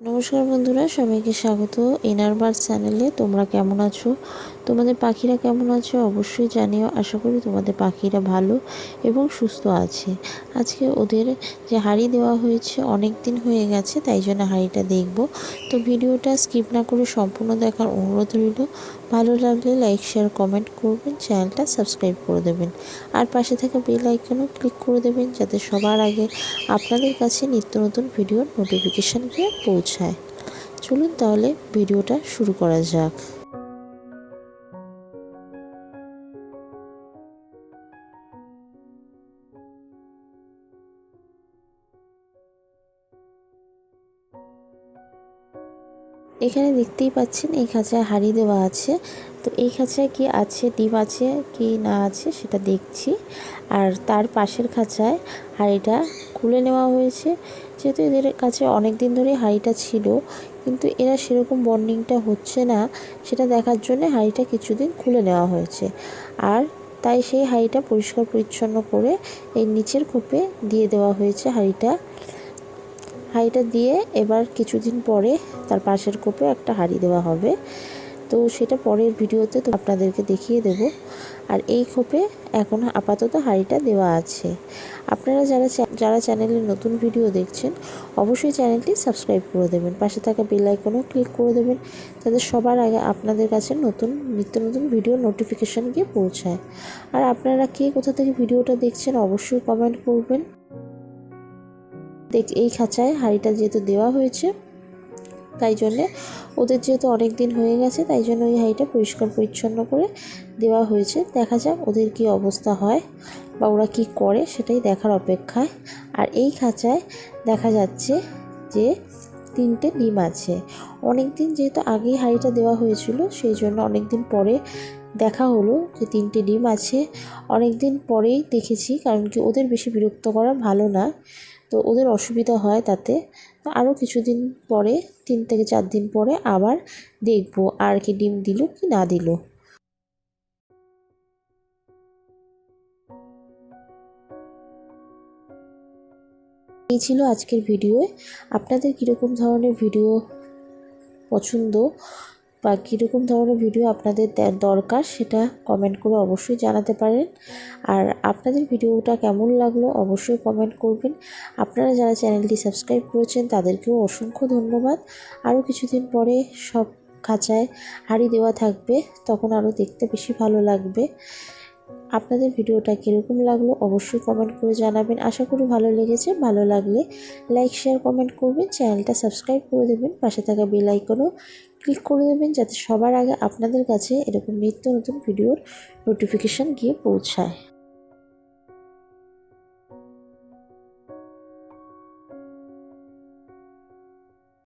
নমস্কার বন্ধুরা, সবাইকে স্বাগত এনারবার চ্যানেলে। তোমরা কেমন আছো? তোমাদের পাখিরা কেমন আছে অবশ্যই জানিও। আশা করি তোমাদের পাখিরা ভালো এবং সুস্থ আছে। আজকে ওদের যে হাঁড়ি দেওয়া হয়েছে অনেক দিন হয়ে গেছে, তাই জন্য হাঁড়িটা দেখব। তো ভিডিওটা স্কিপ না করে সম্পূর্ণ দেখার অনুরোধ রইল। ভালো লাগলে লাইক, শেয়ার, কমেন্ট করবেন, চ্যানেলটা সাবস্ক্রাইব করে দেবেন। আর পাশে থাকা বেল আইকনও ক্লিক করে দেবেন, যাতে সবার আগে আপনাদের কাছে নিত্য নতুন ভিডিওর নোটিফিকেশান গিয়ে পৌঁছায়। চলুন তাহলে ভিডিওটা শুরু করা যাক। এখানে দেখতেই পাচ্ছেন এই খাঁচায় হাঁড়ি দেওয়া আছে। তো এই খাঁচায় কি আছে, ডিম আছে কি না আছে সেটা দেখছি। আর তার পাশের খাঁচায় হাঁড়িটা খুলে নেওয়া হয়েছে। যেহেতু এদের কাছে অনেক দিন ধরে হাঁড়িটা ছিল, কিন্তু এরা সেরকম বন্ডিংটা হচ্ছে না, সেটা দেখার জন্য হাঁড়িটা কিছুদিন খুলে নেওয়া হয়েছে। আর তাই সেই হাঁড়িটা পরিষ্কার পরিচ্ছন্ন করে এই নিচের খোপে দিয়ে দেওয়া হয়েছে হাঁড়িটা। হাঁড়িটা দিয়ে এবার কিছুদিন পরে তার পাশের কোপে একটা হাঁড়ি দেওয়া হবে। তো সেটা পরের ভিডিওতে তো আপনাদেরকে দেখিয়ে দেব। আর এই খোপে এখন আপাতত হাঁড়িটা দেওয়া আছে। আপনারা যারা যারা চ্যানেলে নতুন ভিডিও দেখছেন, অবশ্যই চ্যানেলটি সাবস্ক্রাইব করে দেবেন। পাশে থাকা বেল আইকনও ক্লিক করে দেবেন যাতে সবার আগে আপনাদের কাছে নতুন, নিত্য নতুন ভিডিও নোটিফিকেশান গিয়ে পৌঁছায়। আর আপনারা কে কোথা থেকে ভিডিওটা দেখছেন, অবশ্যই কমেন্ট করবেন। দেখ, এই খাঁচায় হাঁড়িটা যেহেতু দেওয়া হয়েছে, তাই জন্যে ওদের যেহেতু অনেক দিন হয়ে গেছে, তাই জন্য ওই হাঁড়িটা পরিষ্কার পরিচ্ছন্ন করে দেওয়া হয়েছে। দেখা যাক ওদের কি অবস্থা হয় বা ওরা কি করে, সেটাই দেখার অপেক্ষায়। আর এই খাঁচায় দেখা যাচ্ছে যে তিনটে ডিম আছে। অনেক দিন যেহেতু আগেই হাঁড়িটা দেওয়া হয়েছিল, সেই জন্য অনেক দিন পরে দেখা হলো যে তিনটে ডিম আছে। অনেক দিন পরেই দেখেছি, কারণ কি ওদের বেশি বিরক্ত করা ভালো না। তো ওদের অসুবিধা হয় তাতে। আরও কিছুদিন পরে, তিন থেকে চার দিন পরে আবার দেখব আর কি ডিম দিল কি না দিল। এই ছিল আজকের ভিডিও। আপনাদের কীরকম ধরনের ভিডিও পছন্দ? বা কীরকম ধরনের ভিডিও আপনাদের দরকার সেটা কমেন্ট করে অবশ্যই জানাতে পারেন। আর আপনাদের ভিডিওটা কেমন লাগল অবশ্যই কমেন্ট করবেন। আপনারা যারা চ্যানেলটি সাবস্ক্রাইব করেছেন তাদেরকেও অসংখ্য ধন্যবাদ। আরও কিছুদিন পরে সব খাঁচায় হাঁড়ি দেওয়া থাকবে, তখন আরও দেখতে বেশি ভালো লাগবে। আপনাদের ভিডিওটা কীরকম লাগল অবশ্যই কমেন্ট করে জানাবেন। আশা করি ভালো লেগেছে, ভালো লাগলে লাইক শেয়ার কমেন্ট করবেন। চ্যানেলটা সাবস্ক্রাইব করে দেবেন। পাশে থাকা বেল আইকনও ক্লিক করে দেবেন যাতে সবার আগে আপনাদের কাছে এরকম নিত্য নতুন ভিডিওর নোটিফিকেশান গিয়ে পৌঁছায়।